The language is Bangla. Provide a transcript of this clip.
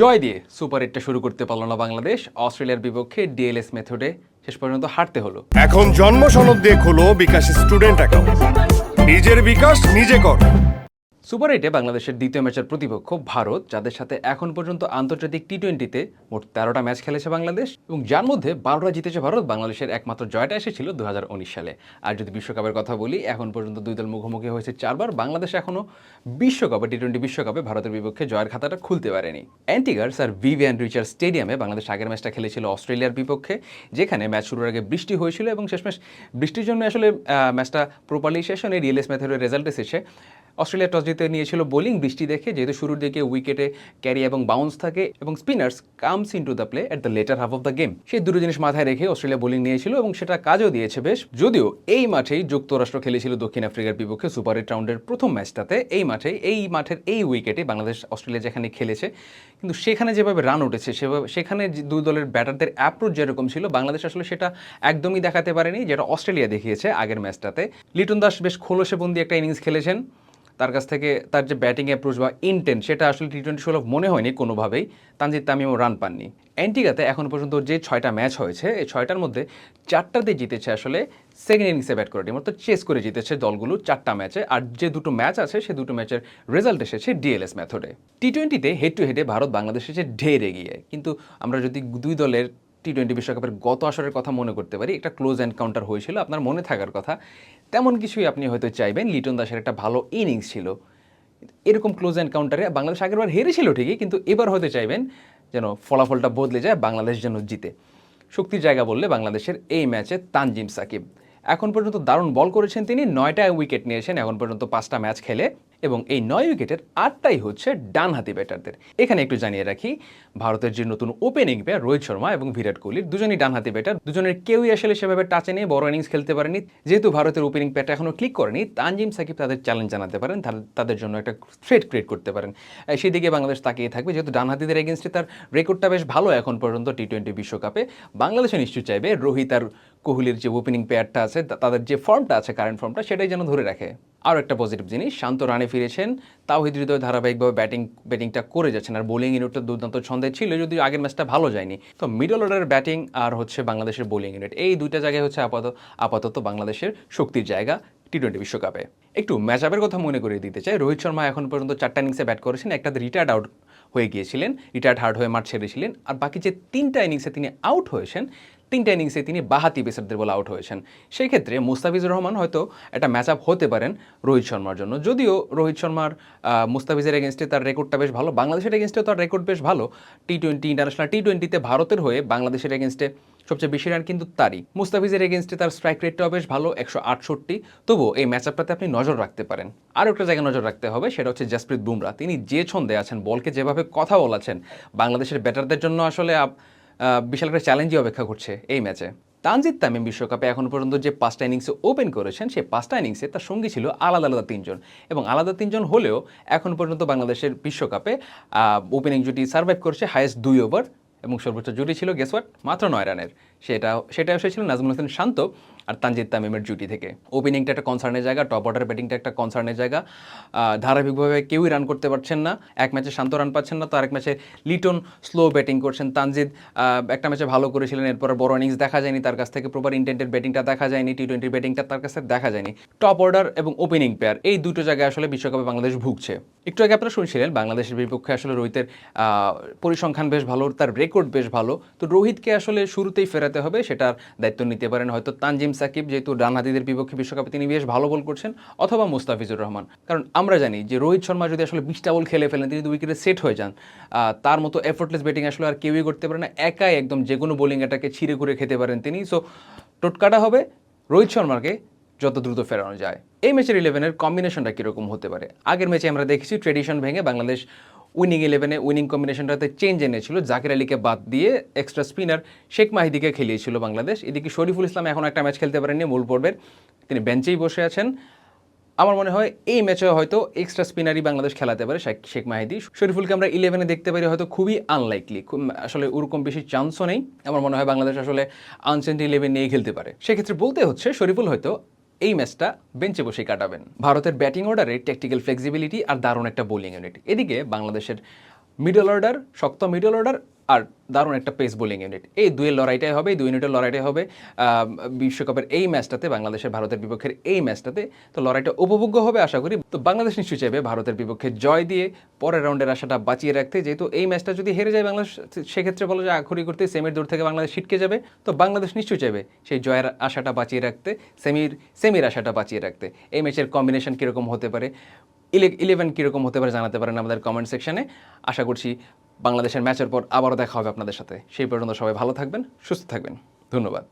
জয় দিয়ে সুপার এইটটা শুরু করতে পারল না বাংলাদেশ, অস্ট্রেলিয়ার বিপক্ষে ডিএলএস মেথডে শেষ পর্যন্ত হারতে হলো। এখন জন্ম সনদ দিয়ে খোলো বিকাশ স্টুডেন্ট অ্যাকাউন্ট নিজের বিকাশ নিজে কর। সুপার এইটে বাংলাদেশের দ্বিতীয় ম্যাচের প্রতিপক্ষ ভারত, যাদের সাথে এখন পর্যন্ত আন্তর্জাতিক টি টোয়েন্টিতে মোট তেরোটা ম্যাচ খেলেছে বাংলাদেশ এবং যার মধ্যে বারোটা জিতেছে ভারত, বাংলাদেশের একমাত্র জয়টা এসেছিল দু হাজার উনিশ সালে। আর যদি বিশ্বকাপের কথা বলি, এখন পর্যন্ত দুই দল মুখোমুখি হয়েছে চারবার। বাংলাদেশ এখনও বিশ্বকাপে টি টোয়েন্টি বিশ্বকাপে ভারতের বিপক্ষে জয়ের খাতাটা খুলতে পারেনি। অ্যান্টিগার্স আর ভিভিয়ান রিচার্ড স্টেডিয়ামে বাংলাদেশ আগের ম্যাচটা খেলেছিল অস্ট্রেলিয়ার বিপক্ষে, যেখানে ম্যাচ শুরুর আগে বৃষ্টি হয়েছিল এবং শেষমেশ বৃষ্টির জন্য আসলে ম্যাচটা প্রপারলি শেষ হয়নি রিয়েলএস মেথডের রেজাল্ট এসেছে। অস্ট্রেলিয়া টস জিতে নিয়েছিল বোলিং বৃষ্টি দেখে, যেহেতু শুরুর দিকে উইকেটে ক্যারি এবং বাউন্স থাকে এবং spinners comes in to the play at the later half of the game. সেই দুটো জিনিস মাথায় রেখে অস্ট্রেলিয়া বোলিং নিয়েছিল এবং সেটা কাজও দিয়েছে বেশ। যদিও এই মাঠেই যুক্তরাষ্ট্র খেলেছিল দক্ষিণ আফ্রিকার বিপক্ষে সুপার এইট রাউন্ডের প্রথম ম্যাচটাতে। এই মাঠেই এই মাঠের এই উইকেটে বাংলাদেশ অস্ট্রেলিয়া যেখানে খেলেছে, কিন্তু সেখানে যেভাবে রান উঠেছে, সেভাবে, সেখানে দুই দলের ব্যাটারদের অ্যাপ্রোচ যেরকম ছিল, বাংলাদেশ আসলে সেটা একদমই দেখাতে পারেনি, যেটা অস্ট্রেলিয়া দেখিয়েছে আগের ম্যাচটাতে। লিটন দাস বেশ খোলসে খোলসেবন্দি একটা ইনিংস খেলেছেন। তার কাছ থেকে তার যে ব্যাটিং অ্যাপ্রোচ বা ইন্টেন্ট সেটা আসলে টি টোয়েন্টি সুলভ মনে হয়নি কোনোভাবেই। তানজিদ তামিমও রান পাননি। অ্যান্টিগাতে এখন পর্যন্ত যে ছয়টা ম্যাচ হয়েছে, এই ছয়টার মধ্যে চারটাতে জিতেছে আসলে সেকেন্ড ইনিংসে ব্যাট করে টিম অর্থাৎ চেস করে জিতেছে দলগুলো চারটা ম্যাচে আর যে দুটো ম্যাচ আছে, সে দুটো ম্যাচের রেজাল্ট এসেছে ডিএলএস মেথডে টি টোয়েন্টিতে হেড টু হেডে ভারত বাংলাদেশ এসেছে ঢের এগিয়ে। কিন্তু আমরা যদি দুই দলের টি টোয়েন্টি বিশ্বকাপের গত আসরের কথা মনে করতে পারি। একটা ক্লোজ এনকাউন্টার হয়েছিল, আপনার মনে থাকার কথা। তেমন কিছুই আপনি হয়তো চাইবেন, লিটন দাসের একটা ভালো ইনিংস ছিল। এরকম ক্লোজ এনকাউন্টারে বাংলাদেশ আগেরবার হেরেছিল ঠিকই, কিন্তু এবার হতে চাইবেন যেন ফলাফলটা বদলে যায়, বাংলাদেশ যেন জিতে। শক্তির জায়গা বললে বাংলাদেশের এই ম্যাচে তানজিম সাকিব। এখন পর্যন্ত দারুণ বল করেছেন তিনি নয়টা উইকেট নিয়েছেন, এখন পর্যন্ত পাঁচটা ম্যাচ খেলে এবং এই নয় উইকেটের আটটাই হচ্ছে ডানহাতি ব্যাটারদের। এখানে একটু জানিয়ে রাখি, ভারতের যে নতুন ওপেনিং পেয়ার রোহিত শর্মা এবং বিরাট কোহলির দুজনই ডানহাতি ব্যাটার দুজনের কেউই আসলে সেভাবে টাচে নিয়ে বড় ইনিংস খেলতে পারেনি। যেহেতু ভারতের ওপেনিং প্যাটটা এখনও ক্লিক করেনি, তানজিম সাকিব তাদের চ্যালেঞ্জ জানাতে পারেন তাদের জন্য একটা থ্রেট ক্রিয়েট করতে পারেন। সেই দিকে বাংলাদেশ তাকিয়ে থাকবে, যেহেতু ডানহাতিদের এগেনস্টে তার রেকর্ডটা বেশ ভালো এখন পর্যন্ত টি টোয়েন্টি বিশ্বকাপে। বাংলাদেশে নিশ্চয়ই চাইবে, রোহিত আর কোহলির যে ওপেনিং পেয়ারটা আছে তাদের যে ফর্মটা আছে কারেন্ট ফর্মটা সেটাই যেন ধরে রাখে। আরও একটা পজিটিভ জিনিস, শান্ত রানে ফিরেছেন তাওহিদ হৃদয় ধারাবাহিকভাবে ব্যাটিং ব্যাটিংটা করে যাচ্ছেন। আর বোলিং ইউনিটটা দুর্দান্ত ছন্দে ছিল, যদিও আগের ম্যাচটা ভালো যায়নি। তো মিডল অর্ডারের ব্যাটিং আর হচ্ছে বাংলাদেশের বোলিং ইউনিট এই দুইটা জায়গায় হচ্ছে আপাতত আপাতত বাংলাদেশের শক্তির জায়গা টি টোয়েন্টি বিশ্বকাপে। একটু ম্যাচ আপের কথা মনে করিয়ে দিতে চাই। রোহিত শর্মা এখন পর্যন্ত চারটা ইনিংসে ব্যাট করেছেন, একটা রিটায়ার্ড আউট হয়ে গিয়েছিলেন রিটায়ার্ড হার্ড হয়ে মাঠ ছেড়েছিলেন। আর বাকি যে তিনটা ইনিংসে তিনি আউট হয়েছেন তিনটা ইনিংসে তিনি বাহাতি পেসারদের বলে আউট হয়েছেন। সেই ক্ষেত্রে মুস্তাফিজুর রহমান হয়তো একটা ম্যাচ আপ হতে পারেন রোহিত শর্মার জন্য। যদিও রোহিত শর্মার মুস্তাফিজের এগেনস্টে তার রেকর্ডটা বেশ ভালো, বাংলাদেশের এগেনস্টেও তার রেকর্ড বেশ ভালো। টি টোয়েন্টি ইন্টারন্যাশনাল টি টোয়েন্টিতে ভারতের হয়ে বাংলাদেশের এগেনস্টে সবচেয়ে বেশি রান কিন্তু তারই। মুস্তাফিজের এগেনস্টে তার স্ট্রাইক রেটটাও বেশ ভালো, একশো আটষট্টি। তবুও এই ম্যাচ আপটাতে আপনি নজর রাখতে পারেন। আরও একটা জায়গায় নজর রাখতে হবে, সেটা হচ্ছে জাসপ্রীত বুমরা। তিনি যে ছন্দে আছেন, বলকে যেভাবে কথা বলাছেন, বাংলাদেশের ব্যাটারদের জন্য আসলে বিশাল একটা চ্যালেঞ্জই অপেক্ষা করছে এই ম্যাচে তানজিদ তামিম বিশ্বকাপে এখন পর্যন্ত যে পাঁচটা ইনিংসে ওপেন করেছেন, সেই পাঁচটা ইনিংসে তার সঙ্গী ছিল আলাদা আলাদা তিনজন। এবং আলাদা তিনজন হলেও এখন পর্যন্ত বাংলাদেশের বিশ্বকাপে ওপেনিং জুটি সার্ভাইভ করেছে হায়েস্ট দুই ওভার এবং সর্বোচ্চ জুটি ছিল গেসওয়াট মাত্র নয় রানের। সেটা সেটা এসেছিল নাজমুল হোসেন শান্ত। আর তানজিদ তামিমের জুটি থেকে। ওপেনিংটা একটা কনসার্নের জায়গা টপ অর্ডার ব্যাটিংটা একটা কনসার্নের জায়গা। ধারাবাহিকভাবে কেউই রান করতে পারছেন না, এক ম্যাচে শান্ত রান পাচ্ছেন না, তো আরেক ম্যাচে লিটন স্লো ব্যাটিং করছেন। তানজিদ একটা ম্যাচে ভালো করেছিলেন, এরপর বড় ইনিংস দেখা যায়নি তার কাছ থেকে প্রপার ইন্টেন্টের ব্যাটিংটা দেখা যায়নি টি টোয়েন্টির ব্যাটিংটা তার কাছে দেখা যায়নি। টপ অর্ডার এবং ওপেনিং পেয়ার এই দুটো জায়গায় আসলে বিশ্বকাপে বাংলাদেশ ভুগছে। একটু আগে আপনারা শুনছিলেন, বাংলাদেশের বিপক্ষে আসলে রোহিতের পরিসংখ্যান বেশ ভালো, তার রেকর্ড বেশ ভালো। তো রোহিতকে আসলে শুরুতেই ফেরাতে হবে, সেটার দায়িত্ব নিতে পারেন হয়তো তানজিম সাকিব যেহেতু ডানহাতিদের বিপক্ষে বিশ্বকাপে তিনি বেশ ভালো বল করছেন, অথবা মুস্তাফিজুর রহমান। কারণ আমরা জানি যে রোহিত শর্মা যদি আসলে বিশটা বল খেলে ফেলেন, তিনি যদি উইকেটে সেট হয়ে যান। তার মতো এফোর্টলেস ব্যাটিং আসলে আর কেউই করতে পারে না। একাই একদম যে কোনো বোলিং এটাকে ছিঁড়ে ঘুরে খেতে পারেন তিনি। সো টোটকাটা হবে রোহিত শর্মাকে যত দ্রুত ফেরানো যায়। এই ম্যাচের ইলেভেনের কম্বিনেশনটা কীরকম হতে পারে? আগের ম্যাচে আমরা দেখেছি ট্রেডিশন ভেঙে বাংলাদেশ উইনিং ইলেভেনে উইনিং কম্বিনেশনটাতে চেঞ্জ এনেছিল। জাকির আলীকে বাদ দিয়ে এক্সট্রা স্পিনার শেখ মাহিদিকে খেলিয়েছিল বাংলাদেশ। এদিকে শরীফুল ইসলাম এখন একটা ম্যাচ খেলতে পারেননি মূল পর্বের। তিনি বেঞ্চেই বসে আছেন। আমার মনে হয় এই ম্যাচে হয়তো এক্সট্রা স্পিনারই বাংলাদেশ খেলাতে পারে শেখ মাহিদি। শরীফুলকে আমরা ইলেভেনে দেখতে পারি হয়তো খুবই আনলাইকলি আসলে ওরকম বেশি চান্সও নেই। আমার মনে হয় বাংলাদেশ আসলে আনসেন্ট ইলেভেন নিয়ে খেলতে পারে। সেক্ষেত্রে বলতে হচ্ছে শরীফুল হয়তো এই ম্যাচটা বেঞ্চে বসে কাটাবেন। ভারতের ব্যাটিং অর্ডারে ট্যাকটিক্যাল ফ্লেক্সিবিলিটি আর দারুণ একটা বোলিং ইউনিট এদিকে বাংলাদেশের মিডল অর্ডার শক্ত মিডল অর্ডার আর দারুণ একটা পেস বোলিং ইউনিট এই দুয়ের লড়াইটাই হবে, এই দুই ইউনিটের লড়াইটাই হবে। বিশ্বকাপের এই ম্যাচটাতে বাংলাদেশের ভারতের বিপক্ষের এই ম্যাচটাতে তো লড়াইটা উপভোগ্য হবে আশা করি। তো বাংলাদেশ নিশ্চয়ই চাইবে ভারতের বিপক্ষে জয় দিয়ে পরের রাউন্ডের আশাটা বাঁচিয়ে রাখতে। যেহেতু এই ম্যাচটা যদি হেরে যায় বাংলাদেশ, সেক্ষেত্রে বলা যায় আখড়ি করতে সেমির দূর থেকে বাংলাদেশ ছিটকে যাবে। তো বাংলাদেশ নিশ্চয়ই চাইবে সেই জয়ের আশাটা বাঁচিয়ে রাখতে, সেমির সেমির আশাটা বাঁচিয়ে রাখতে। এই ম্যাচের কম্বিনেশন কীরকম হতে পারে, ইলে ইলেভেন কীরকম হতে পারে জানাতে পারেন আমাদের কমেন্ট সেকশানে আশা করছি বাংলাদেশের ম্যাচের পর আবারও দেখা হবে আপনাদের সাথে। সেই পর্যন্ত সবাই ভালো থাকবেন, সুস্থ থাকবেন। ধন্যবাদ।